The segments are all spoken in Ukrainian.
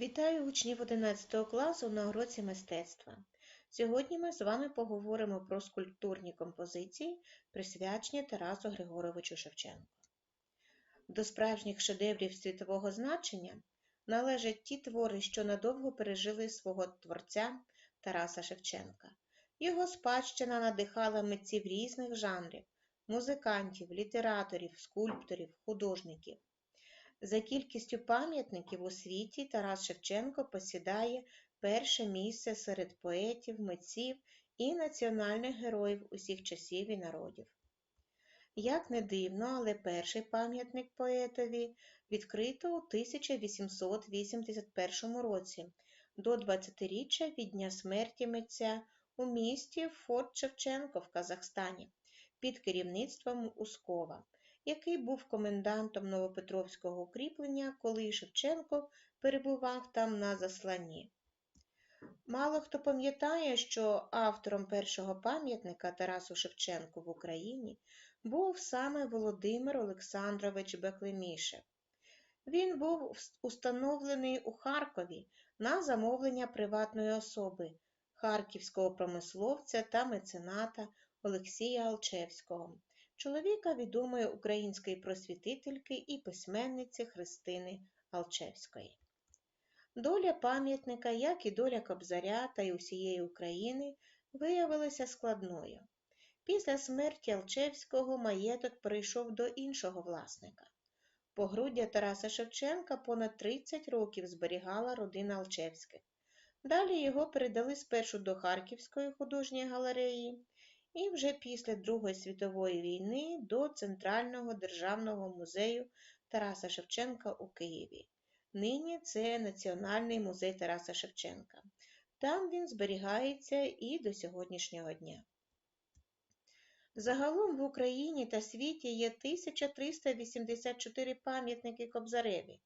Вітаю учнів 11 класу на уроці мистецтва. Сьогодні ми з вами поговоримо про скульптурні композиції, присвячені Тарасу Григоровичу Шевченку. До справжніх шедеврів світового значення належать ті твори, що надовго пережили свого творця Тараса Шевченка. Його спадщина надихала митців різних жанрів музикантів, літераторів, скульпторів, художників. За кількістю пам'ятників у світі Тарас Шевченко посідає перше місце серед поетів, митців і національних героїв усіх часів і народів. Як не дивно, але перший пам'ятник поетові відкрито у 1881 році до 20-річчя від дня смерті митця у місті Форт Шевченко в Казахстані під керівництвом Ускова який був комендантом Новопетровського укріплення, коли Шевченко перебував там на засланні. Мало хто пам'ятає, що автором першого пам'ятника Тарасу Шевченку в Україні був саме Володимир Олександрович Беклемішев. Він був установлений у Харкові на замовлення приватної особи, харківського промисловця та мецената Олексія Алчевського чоловіка відомої української просвітительки і письменниці Христини Алчевської. Доля пам'ятника, як і доля Кобзаря та й усієї України, виявилася складною. Після смерті Алчевського маєток перейшов до іншого власника. Погруддя Тараса Шевченка понад 30 років зберігала родина Алчевських. Далі його передали спершу до Харківської художньої галереї, і вже після Другої світової війни до Центрального державного музею Тараса Шевченка у Києві. Нині це Національний музей Тараса Шевченка. Там він зберігається і до сьогоднішнього дня. Загалом в Україні та світі є 1384 пам'ятники Кобзареві,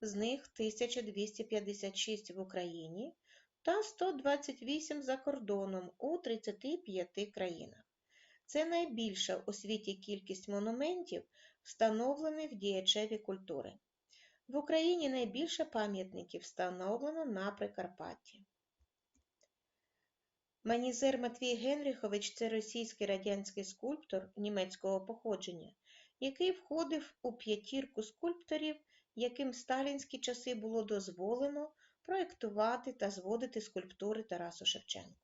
з них 1256 в Україні, та 128 за кордоном у 35 країнах. Це найбільша у світі кількість монументів, встановлених діячеві культури. В Україні найбільше пам'ятників встановлено на Прикарпатті. Манізер Матвій Генріхович це російський радянський скульптор німецького походження, який входив у п'ятірку скульпторів, яким сталінські часи було дозволено проєктувати та зводити скульптури Тарасу Шевченку.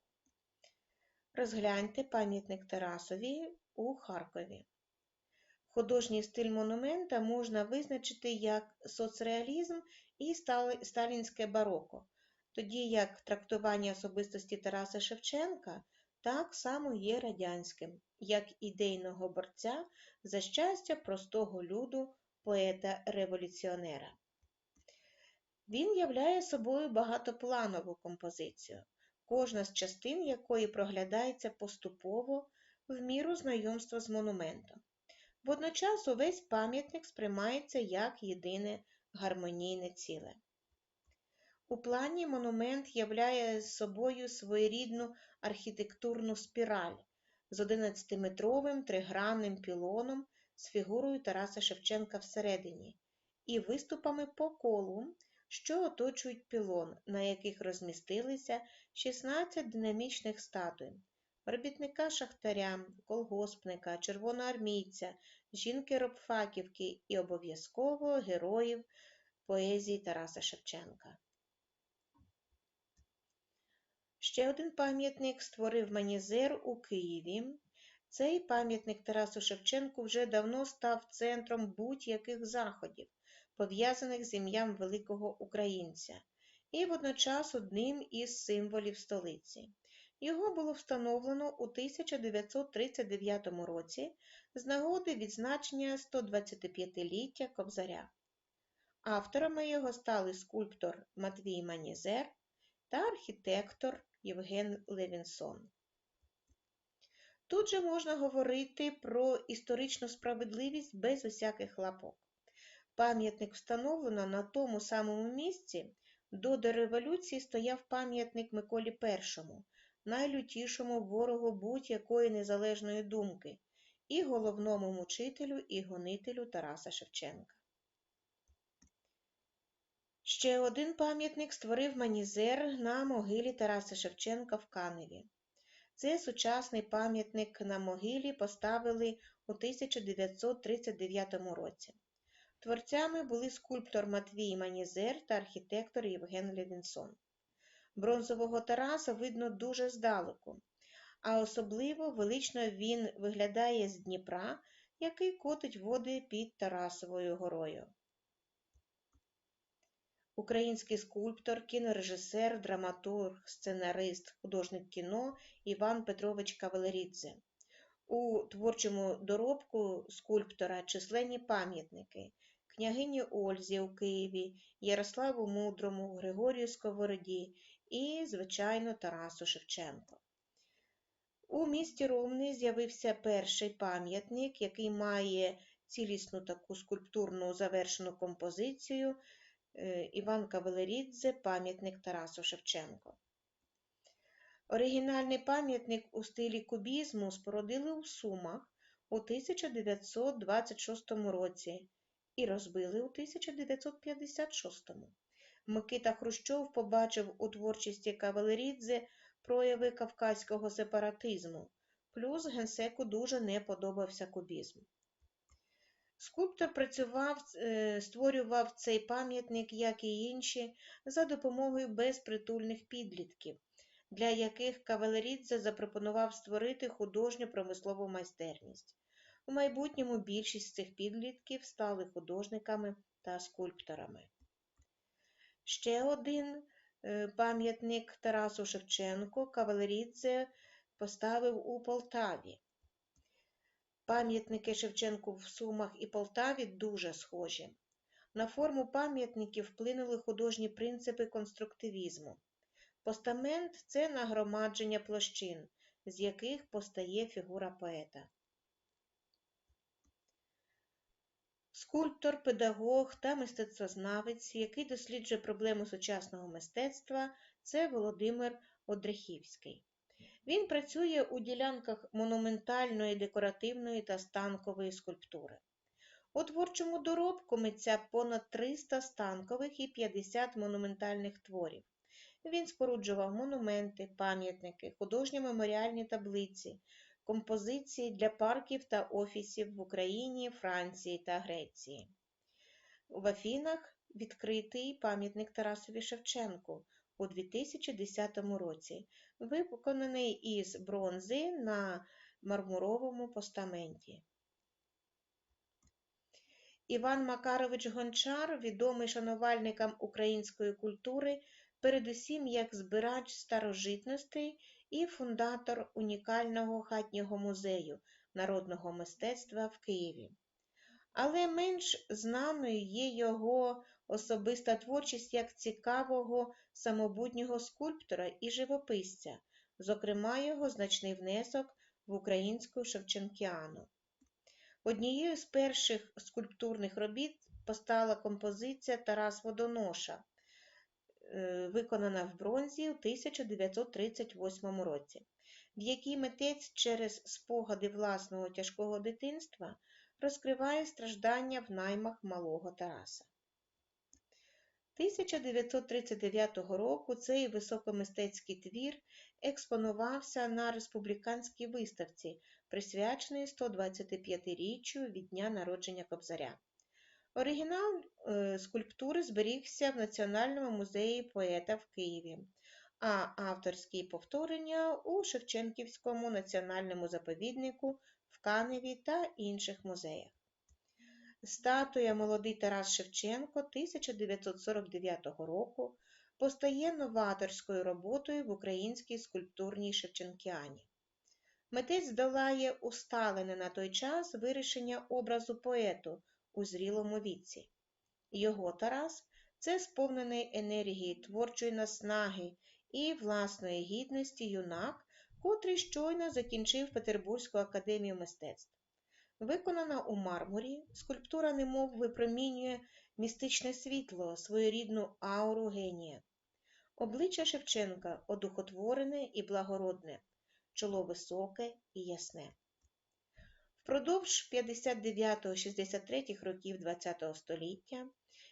Розгляньте пам'ятник Тарасові у Харкові. Художній стиль монумента можна визначити як соцреалізм і сталінське бароко, тоді як трактування особистості Тараса Шевченка так само є радянським, як ідейного борця за щастя простого люду поета-революціонера. Він являє собою багатопланову композицію, кожна з частин якої проглядається поступово в міру знайомства з монументом. Водночас увесь пам'ятник сприймається як єдине гармонійне ціле. У плані монумент являє собою своєрідну архітектурну спіраль з 11-метровим тригранним пілоном з фігурою Тараса Шевченка всередині і виступами по колу, що оточують пілон, на яких розмістилися 16 динамічних статуй, робітника шахтаря, колгоспника, червоноармійця, жінки робфаківки і обов'язково героїв поезії Тараса Шевченка. Ще один пам'ятник створив Манізер у Києві. Цей пам'ятник Тарасу Шевченку вже давно став центром будь-яких заходів, пов'язаних з ім'ям великого українця, і водночас одним із символів столиці. Його було встановлено у 1939 році з нагоди відзначення 125-ліття Кобзаря. Авторами його стали скульптор Матвій Манізер та архітектор Євген Левінсон. Тут же можна говорити про історичну справедливість без усяких лапок. Пам'ятник встановлено на тому самому місці, до дореволюції стояв пам'ятник Миколі І, найлютішому ворогу будь-якої незалежної думки, і головному мучителю і гонителю Тараса Шевченка. Ще один пам'ятник створив Манізер на могилі Тараса Шевченка в Каневі. Цей сучасний пам'ятник на могилі поставили у 1939 році. Творцями були скульптор Матвій Манізер та архітектор Євген Левінсон. Бронзового Тараса видно дуже здалеку, а особливо велично він виглядає з Дніпра, який котить води під Тарасовою горою. Український скульптор, кінорежисер, драматург, сценарист, художник кіно Іван Петрович Кавалерідзе. У творчому доробку скульптора численні пам'ятники княгині Ользі у Києві, Ярославу Мудрому, Григорію Сковороді і, звичайно, Тарасу Шевченко. У місті Ромни з'явився перший пам'ятник, який має цілісну таку скульптурну завершену композицію е, Іван Кавалерідзе, пам'ятник Тарасу Шевченко. Оригінальний пам'ятник у стилі кубізму спорудили у Сумах у 1926 році і розбили у 1956. Микита Хрущов побачив у творчості Кавалерідзе прояви кавказького сепаратизму, плюс генсеку дуже не подобався кубізм. Скульптор працював, е, створював цей пам'ятник, як і інші, за допомогою безпритульних підлітків, для яких Кавалерідзе запропонував створити художню промислову майстерність. У майбутньому більшість цих підлітків стали художниками та скульпторами. Ще один е, пам'ятник Тарасу Шевченку Кавалерідзе поставив у Полтаві. Пам'ятники Шевченку в Сумах і Полтаві дуже схожі. На форму пам'ятників вплинули художні принципи конструктивізму. Постамент це нагромадження площин, з яких постає фігура поета. Скульптор, педагог та мистецтвознавець, який досліджує проблему сучасного мистецтва, це Володимир Одрехівський. Він працює у ділянках монументальної, декоративної та станкової скульптури. У творчому доробку митця понад 300 станкових і 50 монументальних творів. Він споруджував монументи, пам'ятники, художні меморіальні таблиці, композиції для парків та офісів в Україні, Франції та Греції. В Афінах відкритий пам'ятник Тарасові Шевченку у 2010 році, виконаний із бронзи на мармуровому постаменті. Іван Макарович Гончар, відомий шанувальникам української культури, передусім як збирач старожитностей і фундатор унікального хатнього музею народного мистецтва в Києві. Але менш знаною є його особиста творчість як цікавого самобутнього скульптора і живописця, зокрема його значний внесок в українську Шевченкіану. Однією з перших скульптурних робіт постала композиція Тарас Водоноша, виконана в бронзі у 1938 році, в якій митець через спогади власного тяжкого дитинства розкриває страждання в наймах малого Тараса. 1939 року цей високомистецький твір експонувався на республіканській виставці, присвяченій 125-річчю від дня народження Кобзаря. Оригінал е, скульптури зберігся в Національному музеї поета в Києві, а авторські повторення у Шевченківському національному заповіднику в Каневі та інших музеях. Статуя Молодий Тарас Шевченко 1949 року постає новаторською роботою в українській скульптурній Шевченкіані. Митець долає усталене на той час вирішення образу поету у зрілому віці. Його Тарас це сповнений енергії творчої наснаги і власної гідності юнак, котрий щойно закінчив Петербурзьку академію мистецтв. Виконана у мармурі, скульптура немов випромінює містичне світло, своєрідну ауру генія. Обличчя Шевченка одухотворене і благородне, чоло високе і ясне. Впродовж 59-63 років ХХ століття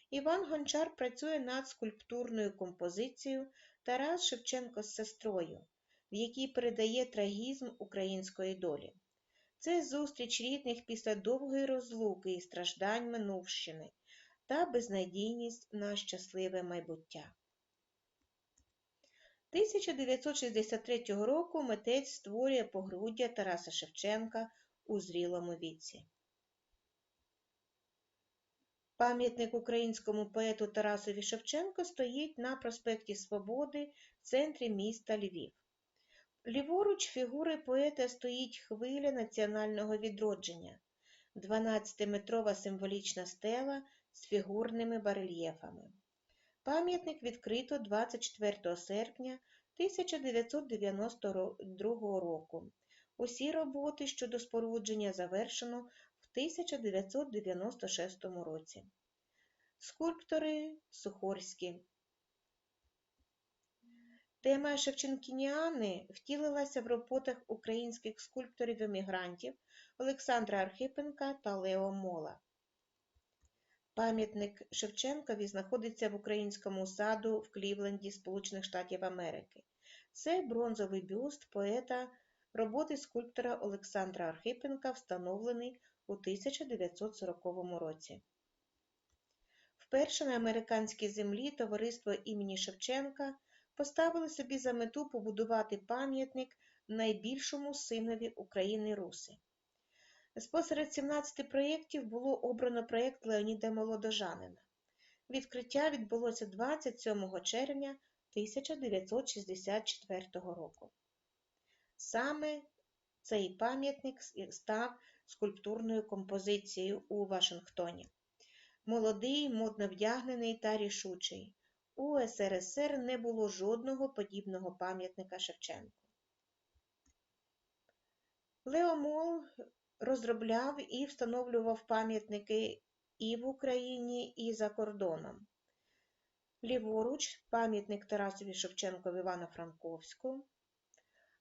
Іван Гончар працює над скульптурною композицією Тарас Шевченко з сестрою, в якій передає трагізм української долі. Це зустріч рідних після довгої розлуки і страждань минувщини та безнадійність на щасливе майбуття. 1963 року митець створює погруддя Тараса Шевченка у зрілому віці. Пам'ятник українському поету Тарасові Шевченко стоїть на проспекті Свободи в центрі міста Львів. Ліворуч фігури поета стоїть хвиля національного відродження, 12-метрова символічна стела з фігурними барельєфами. Пам'ятник відкрито 24 серпня 1992 року. Усі роботи щодо спорудження завершено в 1996 році. Скульптори Сухорські. Тема Шевченкініани втілилася в роботах українських скульпторів-емігрантів Олександра Архипенка та Лео Мола. Пам'ятник Шевченкові знаходиться в українському саду в Клівленді, Сполучених Штатів Америки. Це бронзовий бюст поета роботи скульптора Олександра Архипенка, встановлений у 1940 році. Вперше на американській землі товариство імені Шевченка поставили собі за мету побудувати пам'ятник найбільшому синові України Руси. Спосеред 17 проєктів було обрано проєкт Леоніда Молодожанина. Відкриття відбулося 27 червня 1964 року. Саме цей пам'ятник став скульптурною композицією у Вашингтоні. Молодий, модно вдягнений та рішучий. У СРСР не було жодного подібного пам'ятника Шевченку. Леомол розробляв і встановлював пам'ятники і в Україні, і за кордоном. Ліворуч пам'ятник Тарасові Шевченко в Івано-Франковську,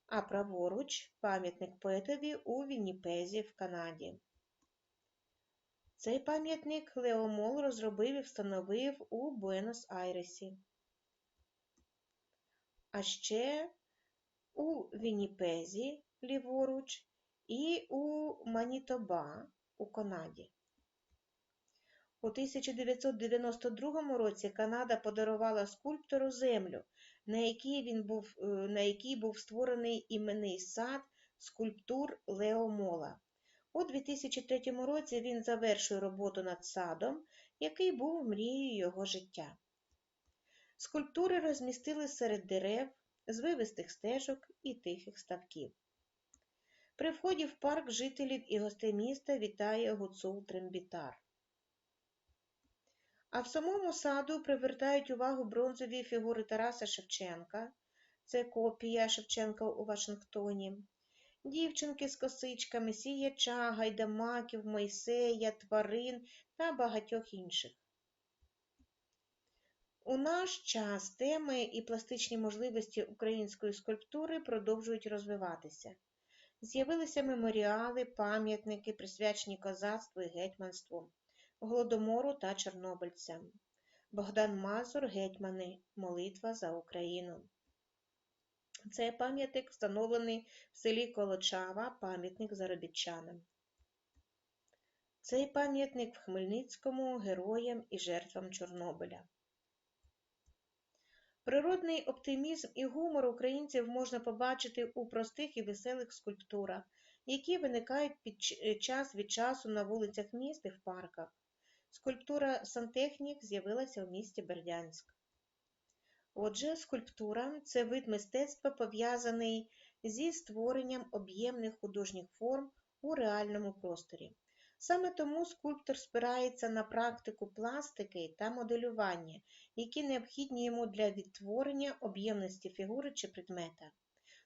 а праворуч пам'ятник поетові у Вінніпезі в Канаді. Цей пам'ятник Леомол розробив і встановив у Буенос-Айресі. А ще у Вінніпезі ліворуч і у Манітоба у Канаді. У 1992 році Канада подарувала скульптору землю, на якій він був, е, на якій був створений іменний сад скульптур Лео Мола. У 2003 році він завершує роботу над садом, який був мрією його життя. Скульптури розмістили серед дерев, звивистих стежок і тихих ставків. При вході в парк жителів і гостей міста вітає гуцул Трембітар. А в самому саду привертають увагу бронзові фігури Тараса Шевченка, це копія Шевченка у Вашингтоні, дівчинки з косичками, сіяча, гайдамаків, Мойсея, тварин та багатьох інших. У наш час теми і пластичні можливості української скульптури продовжують розвиватися. З'явилися меморіали, пам'ятники, присвячені козацтву і гетьманству, голодомору та чорнобильцям. Богдан Мазур, гетьмани, молитва за Україну. Цей пам'ятник встановлений в селі Колочава, пам'ятник заробітчанам. Цей пам'ятник в Хмельницькому героям і жертвам Чорнобиля. Природний оптимізм і гумор українців можна побачити у простих і веселих скульптурах, які виникають під час від часу на вулицях міст і в парках. Скульптура сантехнік з'явилася у місті Бердянськ. Отже, скульптура це вид мистецтва, пов'язаний зі створенням об'ємних художніх форм у реальному просторі. Саме тому скульптор спирається на практику пластики та моделювання, які необхідні йому для відтворення об'ємності фігури чи предмета.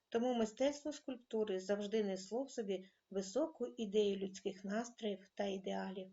Тому мистецтво скульптури завжди несло в собі високу ідею людських настроїв та ідеалів.